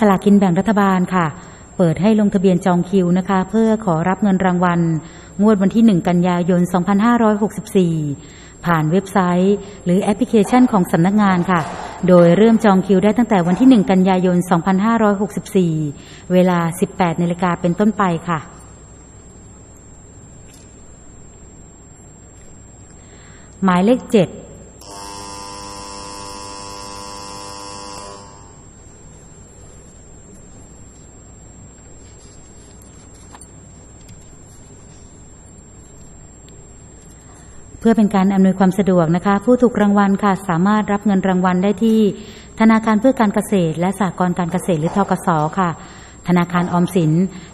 สลากินแบ่งรัฐบาลค่ะ เปิดให้ลงทะเบียนจองคิวนะคะ เพื่อขอรับเงินรางวัล งวดวันที่ 1 กันยายน 2564 ผ่านเว็บไซต์ หรือแอปพลิเคชันของสำนักงานค่ะ โดยเริ่มจองคิวได้ตั้งแต่วันที่ 1 กันยายน 2564 เวลา 18นาฬิกาเป็นต้นไปค่ะหมายเลข 7 พื่อเป็นการอำนวยความสะดวกนะคะ ผู้ถูกรางวัลค่ะสามารถรับเงินรางวัลได้ที่ ธนาคารเพื่อการเกษตร และสหกรณ์การเกษตรหรือทกสค่ะ ธนาคารออมสิน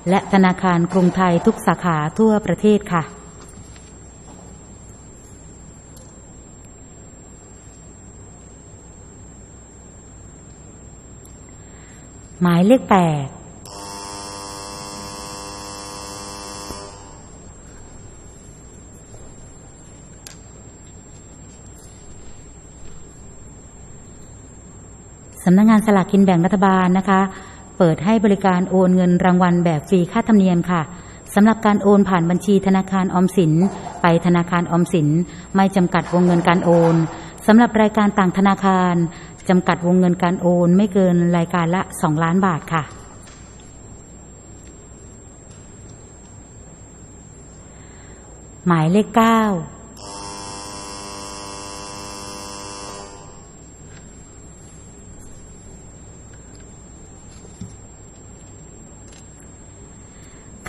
และธนาคารกรุงไทยทุกสาขาทั่วประเทศค่ะหมายเลขแปด สำนักงงานสลากกินแบ่งรัฐบาลนะคะ เปิดให้บริการโอนเงินรางวัลแบบฟรีค่าธรรมเนียมค่ะสำหรับการโอนผ่านบัญชีธนาคารออมสิน ไปธนาคารออมสิน ไม่จำกัดวงเงินการโอนสำหรับรายการต่างธนาคารจำกัดวงเงินการโอน ไม่เกินรายการละ 2 ล้านบาทค่ะ หมายเลข 9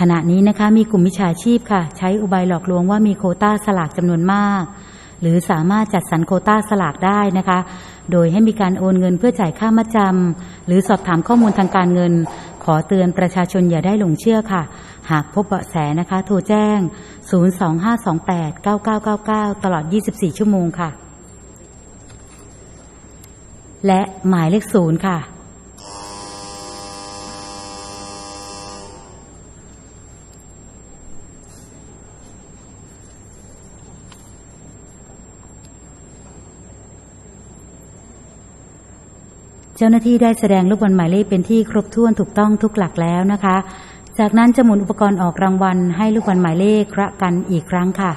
ขณะนี้นะคะมีกลุ่มมิจฉาชีพค่ะ ใช้อุบายหลอกลวงว่ามีโคต้าสลากจำนวนมาก หรือสามารถจัดสรรโคต้าสลากได้นะคะ โดยให้มีการโอนเงินเพื่อจ่ายค่ามัดจำหรือสอบถามข้อมูลทางการเงิน ขอเตือนประชาชนอย่าได้หลงเชื่อค่ะ หากพบเบาะแสนะคะ โทรแจ้ง 025289999 ตลอด 24 ชั่วโมงค่ะ และหมายเลขศูนย์ค่ะ เจ้าหน้าที่ได้แสดงลูกบอลหมายเลขเป็นที่ครบถ้วนถูกต้องทุกหลักแล้วนะคะ จากนั้นจะหมุนอุปกรณ์ออกรางวัลให้ลูกบอลหมายเลขระกันอีกครั้งค่ะ